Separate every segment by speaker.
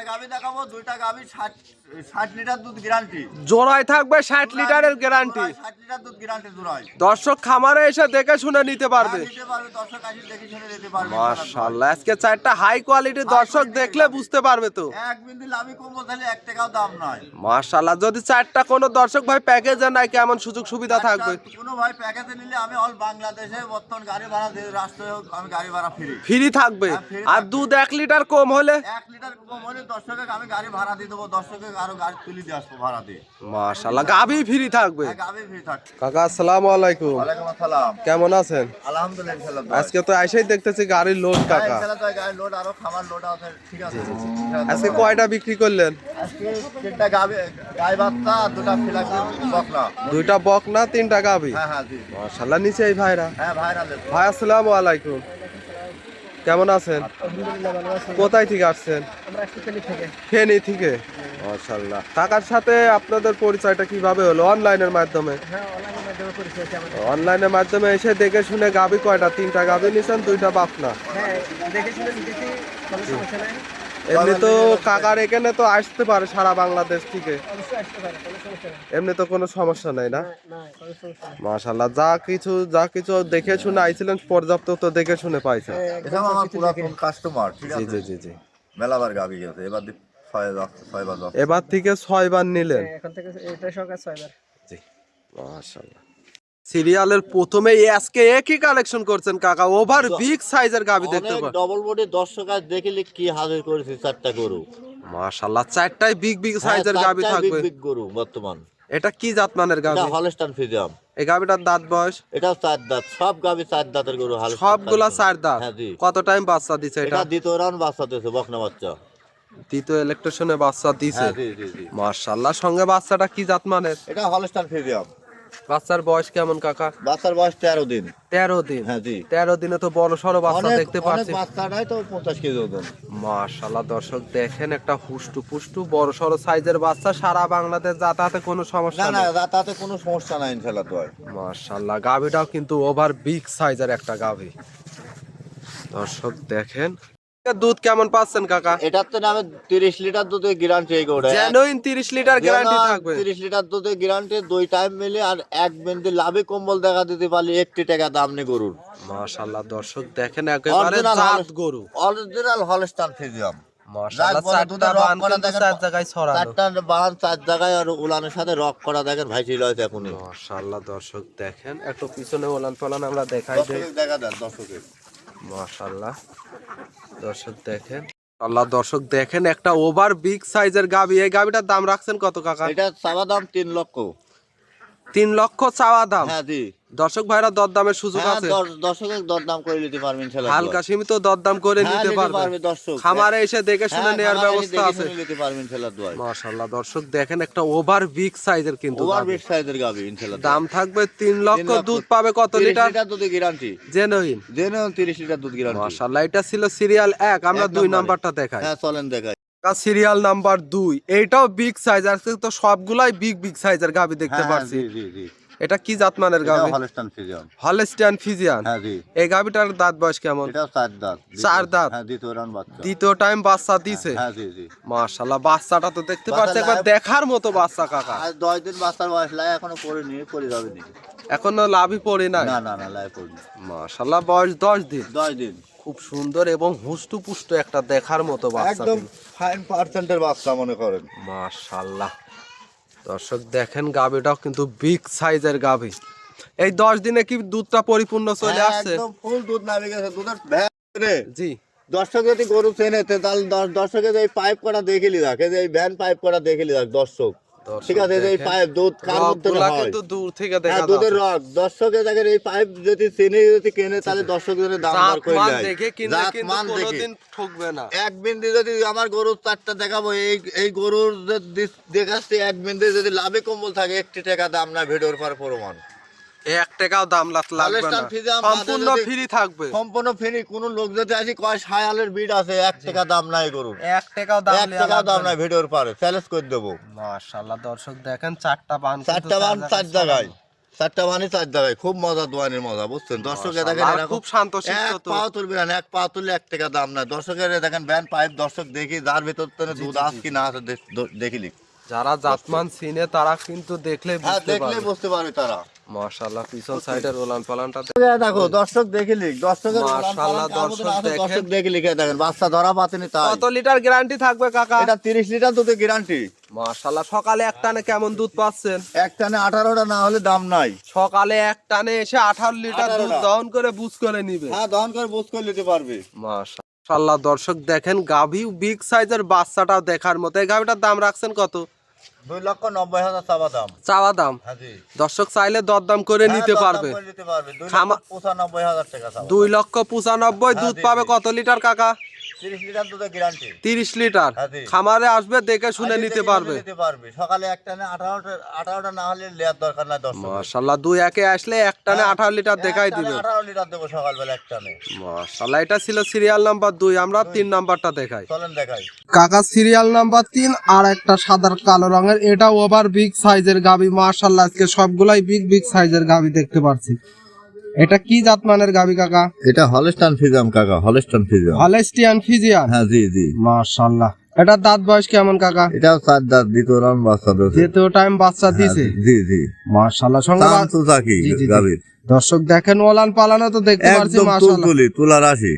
Speaker 1: একটা গাভি দেখাবো দুইটা গাভি ষাট ষাট লিটার দুধ গ্যারান্টি
Speaker 2: জোড়ায় থাকবে ষাট লিটারের গ্যারান্টি
Speaker 1: ষাট লিটার দুধ গ্যারান্টি জোড়ায়।
Speaker 2: দর্শক খামারে এসে দেখে শুনে নিতে পারবে।
Speaker 1: হ্যাঁ, নিতে পারবে দর্শক আসি দেখে শুনে নিতে পারবে।
Speaker 2: মাশাআল্লাহ আজকে চারটা হাই কোয়ালিটির দর্শক দেখলে বুঝতে পারবে তো।
Speaker 1: এক বিন্দু লাভি কমবো তাহলে এক টাকাও দাম নয়।
Speaker 2: মাশাআল্লাহ যদি চারটা কোনো দর্শক ভাই প্যাকেজে নাই কেমন সুযোগ সুবিধা থাকবে?
Speaker 1: কোনো ভাই প্যাকেজে নিলে আমি অল বাংলাদেশে বর্তমান গাড়ি ভাড়া দিয়ে রাষ্ট্রে আমি গাড়ি ভাড়া ফ্রি
Speaker 2: ফ্রি থাকবে।
Speaker 1: হ্যাঁ,
Speaker 2: আর দুধ এক লিটার কম হলে?
Speaker 1: এক লিটার কম হলে দর্শকে আমি গাড়ি ভাড়া দিয়ে দেবো দর্শকে আরও গাড়ি তুলে দিয়ে আসব ভাড়া দিয়ে।
Speaker 2: মাশাআল্লাহ গাবি ফ্রি থাকবে।
Speaker 1: এক ফ্রি থাক।
Speaker 2: কাকা আসসালামু আলাইকুম।
Speaker 1: ওয়ালাইকুম আসসালাম।
Speaker 2: কেমন আছেন?
Speaker 1: আলহামদুলিল্লাহ
Speaker 2: আজকে তো এসেই দেখতেছি গাড়ির লোড কাকা।
Speaker 1: তো গাড়ি লোড আরও খাবার লোড আছে ঠিক আছে।
Speaker 2: আজকে কয়টা বিক্রি করলেন?
Speaker 1: আজকে তিনটা গাভি গাই বাচ্চা আর দুটা ফিলাক বকনা।
Speaker 2: দুইটা বক না তিনটা গাবি
Speaker 1: হ্যাঁ হ্যাঁ জি।
Speaker 2: মাশাআল্লাহ নিচে এই ভাইরা
Speaker 1: হ্যাঁ
Speaker 2: ভাই আসসালামু আলাইকুম। কেমন আছেন? কোথায় থেকে আসছেন? ফেনি থেকে। মাশাল্লাহ কাকার সাথে আপনাদের পরিচয়টা কীভাবে হলো? অনলাইনের মাধ্যমে? অনলাইনের মাধ্যমে এসে দেখে শুনে গাবি কয়টা? তিনটা গাবি নিছেন দুইটা বাপনা? এমনি তো কাকার এখানে তো আসতে পারে সারা বাংলাদেশ থেকে। এমনি তো কোনো সমস্যা নাই না? মাশাল্লাহ যা কিছু যা কিছু দেখে শুনে আইছিলেন পর্যাপ্ত তো দেখে শুনে পাইছেন।
Speaker 1: এটা আমার পুরাতন কাস্টমার
Speaker 2: জি জি জি জি।
Speaker 1: মেলাবার গেছে এবার
Speaker 2: এবার থেকে ছয় বার নিলেন
Speaker 3: এখন থেকে এটা সরকার ছয়বার।
Speaker 2: জি মাশাল্লাহ সিরিয়ালের প্রথমে আজকে একই কালেকশন করছেন কাকা। ওভার বিগ সাইজের গাবি দেখতে পান
Speaker 1: ডবল বডি দর্শক আজ দেখিলে কি হাজির করেছি চারটা গরু।
Speaker 2: মাশাল্লাহ চারটাই বিগ বিগ সাইজের গাবি থাকবে।
Speaker 1: big গরু বর্তমান।
Speaker 2: এটা কি জাতমানের
Speaker 1: এটা
Speaker 2: গাবি
Speaker 1: হলস্টান ফিজিয়াম
Speaker 2: এই গাবিটার দাঁত বয়স?
Speaker 1: এটা চার দাঁত। সব গাভি চার দাঁতের গরু হালস্টাইন
Speaker 2: সবগুলা চার দাঁত?
Speaker 1: হ্যাঁ
Speaker 2: কত টাইম বাচ্চা দিছে এটা?
Speaker 1: এটা দ্বিতীয় রাউন্ড বাচ্চা দিয়েছে বকনা বাচ্চা।
Speaker 2: দ্বিতীয় ইলেকট্রিশনে বাচ্চা দিছে।
Speaker 1: হ্যাঁ জি জি জি।
Speaker 2: মাশাল্লাহ সঙ্গে বাচ্চাটা কি জাতমানের?
Speaker 1: এটা হলস্টান ফিজিয়াম
Speaker 2: বাচ্চার বয়স কেমন কাকা?
Speaker 1: বাচ্চার বয়স তেরো দিন।
Speaker 2: তেরো দিন?
Speaker 1: হ্যাঁ জি।
Speaker 2: তেরো দিনে তো বড় সড়ো বাচ্চা দেখতে পাচ্ছি।
Speaker 1: বাচ্চাটাই তো পঞ্চাশ কেজি ওজন।
Speaker 2: মাশাল্লাহ দর্শক দেখেন একটা হুষ্টু পুষ্টু বড় সড়ো সাইজের বাচ্চা। সারা বাংলাদেশ যাতায়াতে কোনো সমস্যা
Speaker 1: না
Speaker 2: নেই।
Speaker 1: তাতে কোনো সমস্যা নাই ইনশাল্লাহ তো আর।
Speaker 2: মাশাল্লাহ গাভিটাও কিন্তু ওভার বিগ সাইজের একটা গাভি। দর্শক দেখেন। দুধ কেমন পাচ্ছেন কাকা?
Speaker 1: এটার তো নামে তিরিশ লিটার দুধের গ্যারান্টি
Speaker 2: জেনুইন তিরিশ লিটার গ্যারান্টি থাকবে।
Speaker 1: তিরিশ লিটার দুধের গ্যারান্টি দুই টাইম মিলে আর এক বিন্দু লাভে কম্বল দেখা দিতে পারলে একটি টাকা দাম নেই গরুর।
Speaker 2: মাশাল্লাহ দর্শক দেখেন একেবারে জাত গরু।
Speaker 1: অরিজিনাল হলস্টান ফিজিয়াম
Speaker 2: দর্শক দেখেন একটু পিছনে ওলান পালান আমরা দেখাই
Speaker 1: দেখা দেন দর্শকের।
Speaker 2: মাশাল্লাহ দর্শক দেখেন। আল্লাহ দর্শক দেখেন একটা ওভার বিগ সাইজের গাবি। এই গাবিটার দাম রাখছেন কত কাকা?
Speaker 1: এটা চাওয়া দাম তিন লক্ষ।
Speaker 2: তিন লক্ষ চাওয়া দাম?
Speaker 1: হ্যাঁ জি।
Speaker 2: দর্শক ভাইরা দরদামের সুযোগ
Speaker 1: হ্যাঁ
Speaker 2: আছে।
Speaker 1: দর- দর্শকের দরদাম করে নিতে পারবেন ইনশাল্লাহ
Speaker 2: হালকা সীমিত দরদাম করে
Speaker 1: হ্যাঁ,
Speaker 2: নিতে পারবে
Speaker 1: দর্শক।
Speaker 2: খামারে এসে দেখে শুনে
Speaker 1: হ্যাঁ,
Speaker 2: নেওয়ার ব্যবস্থা আছে।
Speaker 1: নিতে পারবেন ইনশাল্লাহ দোয়ায়
Speaker 2: মাশাল্লাহ দর্শক দেখেন একটা ওভার বিগ সাইজের কিন্তু
Speaker 1: ওভার। বেড সাইজের গাবি ইনশাল্লাহ
Speaker 2: দাম থাকবে তিন লক্ষ
Speaker 1: লক্ষ।
Speaker 2: দুধ পাবে কত লিটার?
Speaker 1: লিটার দুধের গ্যারান্টি
Speaker 2: জেনুইন
Speaker 1: জেনে তিরিশ লিটার দুধ গ্যারান্টি
Speaker 2: মাশাল্লাহ এটা ছিল সিরিয়াল এক আমরা
Speaker 1: এক
Speaker 2: দুই নাম্বারটা দেখাই।
Speaker 1: হ্যাঁ চলেন দেখাই।
Speaker 2: সিরিয়াল নাম্বার দুই এইটাও বিগ সাইজ আজকে তো সবগুলাই বিগ বিগ সাইজের গাবি দেখতে
Speaker 1: জি।
Speaker 2: এটা কি জাতমানের গাবি
Speaker 1: হলস্টান ফিজিয়াম
Speaker 2: হলস্টিয়ান ফিজিয়ান
Speaker 1: হ্যাঁ জি।
Speaker 2: এই গাবিটার দাঁত বয়স কেমন?
Speaker 1: এটাও চার দাঁত।
Speaker 2: চার দাঁত?
Speaker 1: হ্যাঁ দ্বিতীয় রাউন্ড বাচ্চা।
Speaker 2: দ্বিতীয় টাইম বাচ্চা দিছে।
Speaker 1: হ্যাঁ জি জি।
Speaker 2: মাশাল্লাহ বাচ্চাটা তো দেখতে পাচ্ছি একবার দেখার মতো বাচ্চা কাকা।
Speaker 1: আর দশ দিন বাচ্চার বয়স লাই এখনও পরে নিয়ে পরে যাবে নি
Speaker 2: এখনও লাভই পড়ে না
Speaker 1: না না না লাই পড়ি
Speaker 2: মাশাল্লাহ বয়স দশ দিন।
Speaker 1: দশ দিন।
Speaker 2: খুব সুন্দর এবং হুষ্টু পুষ্ট একটা দেখার মতো বাচ্চা
Speaker 1: একদম ফাইন পার্সেন্টের বাচ্চা মনে করেন।
Speaker 2: মাশাল্লাহ দর্শক দেখেন গাভীটাও কিন্তু বিগ সাইজের গাভী। এই দশ দিনে কি দুধটা পরিপূর্ণ চলে
Speaker 1: হ্যাঁ,
Speaker 2: আসছে?
Speaker 1: ফুল দুধ নামে গেছে দুধের
Speaker 2: জি।
Speaker 1: দর্শক যদি গরু চেনে তাহলে দর্শকে দর্শকের এই পাইপ করা দেখিলি রাখে যে এই ভ্যান পাইপ করা দেখিলি রাখ দর্শক। ঠিক আছে এই পাইপ দুধ কার মধ্যে হয়?
Speaker 2: কিন্তু দূর থেকে
Speaker 1: হ্যাঁ
Speaker 2: দেখা
Speaker 1: দুধের রক দেখেন এই পাইপ যদি চিনি যদি কেনে তাহলে দর্শক যদি দাম দর করে
Speaker 2: মান দেখে কিনলে কিন্তু কোনোদিন ঠকবে না।
Speaker 1: এক বিন্দু যদি আমার গরুর চারটা দেখাবো এই এই গরুর দেখাচ্ছে দেখাচ্ছি এক বিন্দু যদি লাভে কম্বল থাকে একটি টাকা দাম না ভিডিওর পর প্রমাণ।
Speaker 2: এক টাকাও দাম লাগবে না।
Speaker 1: হালেস্টান ফিজা আমাদের
Speaker 2: সম্পূর্ণ ফ্রি থাকবে।
Speaker 1: সম্পূর্ণ ফ্রি কোন লোক যদি আসি কয় সায়ালের বিড আছে এক টাকা দাম নাই গরুর।
Speaker 2: এক টাকাও দাম
Speaker 1: এক
Speaker 2: নেওয়া
Speaker 1: দাম নাই ভিডিওর পরে চ্যালেঞ্জ করে দেবো।
Speaker 2: মাশাআল্লাহ দর্শক দেখেন চারটা বান
Speaker 1: চারটা বান চার জায়গায়। চারটা বানি চার জায়গায়। খুব মজা দোয়ানির মজা বুঝছেন? দর্শকের দেখেন
Speaker 2: খুব শান্তশিষ্ট
Speaker 1: এক না এক পা তুললে এক টাকা দাম নাই। দর্শকের দেখেন ব্যান পাইপ দর্শক দেখি যার ভিতর দুধ আস কি না আছে দেখ- দেখিলি
Speaker 2: যারা জাতমান সিনে তারা কিন্তু দেখলে
Speaker 1: হ্যাঁ দেখলে বুঝতে পারবে তারা।
Speaker 2: মাশাআল্লাহ পিছন সাইডের ওলান পালানটা
Speaker 1: দেখো দর্শক দেখিলি দর্শকের
Speaker 2: মাশাআল্লাহ, দর্শক দেখেন।
Speaker 1: দর্শক দেখিলি কে দেখেন বাচ্চা ধরা পাতেনি তাই।
Speaker 2: কত লিটার গ্যারান্টি থাকবে কাকা?
Speaker 1: এটা তিরিশ লিটার দুধের গ্যারান্টি
Speaker 2: মাশাআল্লাহ সকালে এক টানে কেমন দুধ পাচ্ছেন?
Speaker 1: এক টানে আঠারোটা না হলে দাম নাই।
Speaker 2: সকালে এক টানে এসে আঠারো লিটার দুধ দহন করে বুঝ করে নিবে।
Speaker 1: হ্যাঁ দহন করে বুঝ করে নিতে পারবে।
Speaker 2: মাশাআল্লাহ দর্শক দেখেন গাভী বিগ সাইজের বাচ্চাটা দেখার মতো। এই গাভীটার দাম রাখছেন কত?
Speaker 1: দুই লক্ষ নব্বই হাজার চাবা দাম।
Speaker 2: চাওয়া দাম?
Speaker 1: হ্যাঁ
Speaker 2: দর্শক চাইলে দরদাম করে
Speaker 1: হ্যাঁ,
Speaker 2: নিতে পারবে।
Speaker 1: করে নিতে পারবে। দুই লক্ষ পঁচানব্বই হাজার টাকা
Speaker 2: দুই লক্ষ পঁচানব্বই দুধ
Speaker 1: হ্যাঁ,
Speaker 2: পাবে কত লিটার কাকা?
Speaker 1: তিরিশ লিটার হ্যাঁ।
Speaker 2: খামারে আসবে দেখে শুনে নিতে পারবে।
Speaker 1: সকালে এক আঠারোটা আঠারোটা না হলে লেয়ার দরকার নাই দশ
Speaker 2: মাশাল্লাহ দুই একে আসলে এক টানে আঠারো লিটার দেখাই দিবে।
Speaker 1: আঠারো লিটার দেবো সকালবেলা এক
Speaker 2: মাশাল্লাহ এটা ছিল সিরিয়াল নাম্বার দুই আমরা তিন নাম্বারটা দেখাই।
Speaker 1: চলেন দেখাই।
Speaker 2: কাকা সিরিয়াল নাম্বার তিন আর একটা সাদার কালো রঙের এটা ওভার বিগ সাইজের গাবি। মাশাল্লাহ আজকে সবগুলাই বিগ বিগ সাইজের গাবি দেখতে পাচ্ছি এটা কি জাত মানের গাবি কাকা?
Speaker 1: এটা হলস্টান ফিজাম কাকা হলস্টান ফিজাম
Speaker 2: হলেস্টিয়ান ফিজিয়ান
Speaker 1: হ্যাঁ জি জি।
Speaker 2: মাশাল্লাহ এটা দাঁত বয়স কেমন কাকা?
Speaker 1: এটাও চার দাঁত দ্বিতীয় রাউন্ড বাচ্চা দিয়েছে।
Speaker 2: যেহেতু টাইম বাচ্চা দিয়েছে?
Speaker 1: জি জি
Speaker 2: মাশাল্লাহ সঙ্গে
Speaker 1: বাচ্চা
Speaker 2: জি।
Speaker 1: গাভীর
Speaker 2: দর্শক দেখেন ওলান পালানো তো দেখতে
Speaker 1: পারছি
Speaker 2: মাশাআল্লাহ।
Speaker 1: তুলতুলি তুলা রাশি।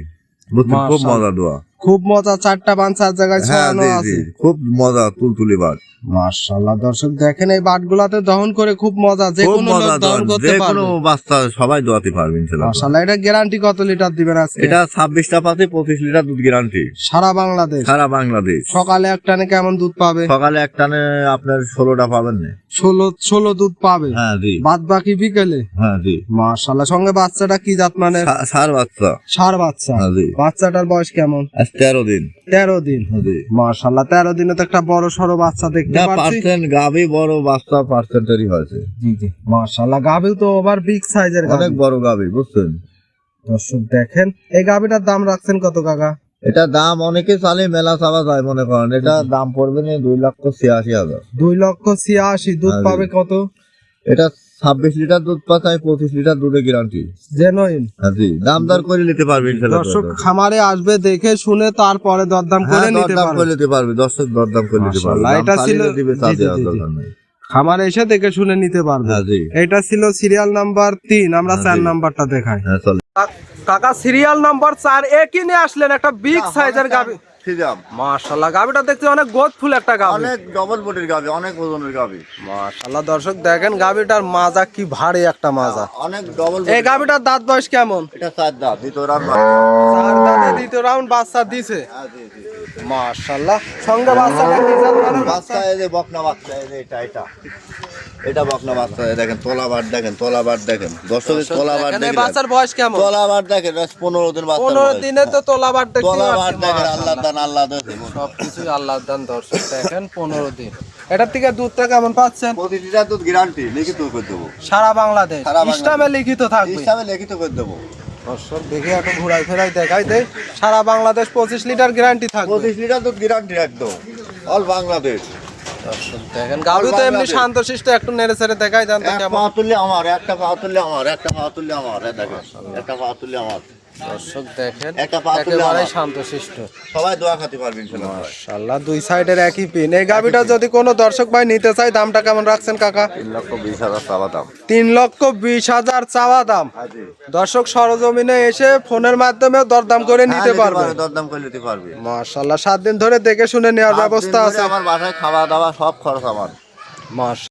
Speaker 1: খুব মজা দোয়া।
Speaker 2: খুব মজা চারটা পাঁচ চার জায়গায়
Speaker 1: হ্যাঁ
Speaker 2: ছড়ানো আছে।
Speaker 1: খুব মজা তুলতুলি বাদ
Speaker 2: মাশাল্লাহ দর্শক দেখেন এই বাটগুলাতে দহন করে খুব মজা যে কোনো লোক দহন করতে
Speaker 1: যে কোনো বাচ্চা সবাই দোয়াতে পারবে ইনশাআল্লাহ।
Speaker 2: মাশাল্লাহ এটা গ্যারান্টি কত লিটার দিবেন আজকে?
Speaker 1: এটা ছাব্বিশটা পাতে পঁচিশ লিটার দুধ গ্যারান্টি
Speaker 2: সারা বাংলাদেশ?
Speaker 1: সারা বাংলাদেশ।
Speaker 2: সকালে এক টানে কেমন দুধ পাবে?
Speaker 1: সকালে এক টানে আপনার ষোলোটা পাবেন না।
Speaker 2: ষোলো ষোলো দুধ পাবে?
Speaker 1: হ্যাঁ জি।
Speaker 2: বাদ বাকি বিকেলে?
Speaker 1: হ্যাঁ জি।
Speaker 2: মাশাল্লাহ সঙ্গে বাচ্চাটা কি জাত মানে?
Speaker 1: সার বাচ্চা।
Speaker 2: সার বাচ্চা।
Speaker 1: হ্যাঁ জি।
Speaker 2: বাচ্চাটার বয়স কেমন?
Speaker 1: তেরো দিন।
Speaker 2: তেরো দিন।
Speaker 1: জি।
Speaker 2: মাশাল্লাহ তেরো দিনে তো একটা বড় সড়ো বাচ্চা দেখতে পাচ্ছি।
Speaker 1: পার্সেন্ট গাভি বড় বাচ্চা পার্সেন্টেরই হয়েছে।
Speaker 2: জি জি। মাশাল্লাহ গাভিও তো ওভার বিগ সাইজের
Speaker 1: অনেক বড় গাভি বুঝছেন?
Speaker 2: দর্শক দেখেন এই গাভিটার দাম রাখছেন কত কাকা?
Speaker 1: এটা দাম অনেকে চালে মেলা চাওয়া যায় মনে করেন। এটা দাম পড়বে না দুই লক্ষ ছিয়াশি হাজার।
Speaker 2: দুই লক্ষ ছিয়াশি দুধ
Speaker 1: হ্যাঁ,
Speaker 2: পাবে কত?
Speaker 1: এটা ছাব্বিশ লিটার দুধ পাচ্ছি পঁচিশ লিটার দুধের গ্যারান্টি
Speaker 2: জেনুইন
Speaker 1: হ্যাঁ জি দাম দর করে নিতে পারবে
Speaker 2: দর্শক খামারে আসবে দেখে শুনে তারপরে দরদাম করে
Speaker 1: হ্যাঁ
Speaker 2: নিতে পারবে।
Speaker 1: করে নিতে পারবে দর্শক দরদাম করে নিতে পারবে।
Speaker 2: এটা ছিল- খামারে এসে দেখে শুনে নিতে পারবে।
Speaker 1: হ্যাঁ
Speaker 2: এটা ছিল সিরিয়াল নাম্বার তিন আমরা
Speaker 1: হ্যাঁ,
Speaker 2: চার
Speaker 1: জি।
Speaker 2: নাম্বারটা দেখাই।
Speaker 1: হ্যাঁ
Speaker 2: কাকা সিরিয়াল নাম্বার চার একই নিয়ে আসলেন একটা বিগ সাইজের গাভি
Speaker 1: ফিজাম
Speaker 2: মাশাল্লাহ গাভিটা দেখতে অনেক গোদফুল একটা গাভি
Speaker 1: অনেক ডবল বডির গাভি অনেক ওজনের গাভি
Speaker 2: মাশাল্লাহ দর্শক দেখেন গাভিটার মাজা কি ভারী একটা মাজা।
Speaker 1: অনেক ডবল
Speaker 2: এই গাভিটার দাঁত বয়স কেমন?
Speaker 1: এটা চার দাঁত দ্বিতীয় রাউন্ড
Speaker 2: চার দাঁতে দ্বিতীয় রাউন্ড বাচ্চা দিছে।
Speaker 1: হ্যাঁ।
Speaker 2: মাশাল্লাহ সঙ্গে বাচ্চাটা কি
Speaker 1: বাচ্চা এই যে বকনা বাচ্চা এই যে এটা এটা। এটা বকনা বাচ্চা দেখেন তোলা বার দেখেন দেখেন। দর্শকের
Speaker 2: দেখেন, বাচ্চার বয়স কেমন?
Speaker 1: দেখেন আজ পনেরো দিন বাচ্চা
Speaker 2: পনেরো দিনে তো তোলাবার দেখতে
Speaker 1: তোলা বার দেখেন আল্লাহ দান আল্লাহ
Speaker 2: সবকিছুই আল্লাহ দান দর্শক দেখেন পনেরো দিন। এটার থেকে দুধটা কেমন পাচ্ছেন?
Speaker 1: প্রতি লিটার দুধ গ্যারান্টি লিখিত করে দেবো।
Speaker 2: সারা বাংলাদেশ ইসলামে লিখিত থাকবে।
Speaker 1: হিসাবে লিখিত করে দেবো।
Speaker 2: দর্শক দেখে একটু ঘুরাই ফেরাই দেখাই দেয় সারা বাংলাদেশ পঁচিশ লিটার গ্যারান্টি থাকবে।
Speaker 1: পঁচিশ লিটার দুধ গ্যারান্টি একদম। অল বাংলাদেশ
Speaker 2: দর্শক দেখেন তো এমনি। শান্তশিষ্ট একটু নেড়ে ছেড়ে দেখাই দেন তো কেমন।
Speaker 1: পা তুললে আমার একটা পা তুললে আমার একটা পা তুললে আমার দেখেন একটা পা তুললে আমার।
Speaker 2: দর্শক দেখেন একেবারে শান্তশিষ্ট।
Speaker 1: সবাই দোয়া খাতে পারবেন
Speaker 2: মাশাআল্লাহ দুই সাইডের একই পিন এই গাভিটা যদি কোনো দর্শক ভাই নিতে চায় দামটা কেমন রাখছেন কাকা?
Speaker 1: তিন লক্ষ বিশ হাজার চাওয়া দাম।
Speaker 2: তিন লক্ষ বিশ হাজার চাওয়া দাম। দর্শক সরজমিনে এসে ফোনের মাধ্যমে দরদাম করে নিতে
Speaker 1: হ্যাঁ,
Speaker 2: পারবে।
Speaker 1: দরদাম করে নিতে পারবে।
Speaker 2: মাশাআল্লাহ সাত দিন ধরে দেখে শুনে নেওয়ার ব্যবস্থা আছে।
Speaker 1: আমার বাসায় খাওয়া দাওয়া সব খরচ আমার।
Speaker 2: মাস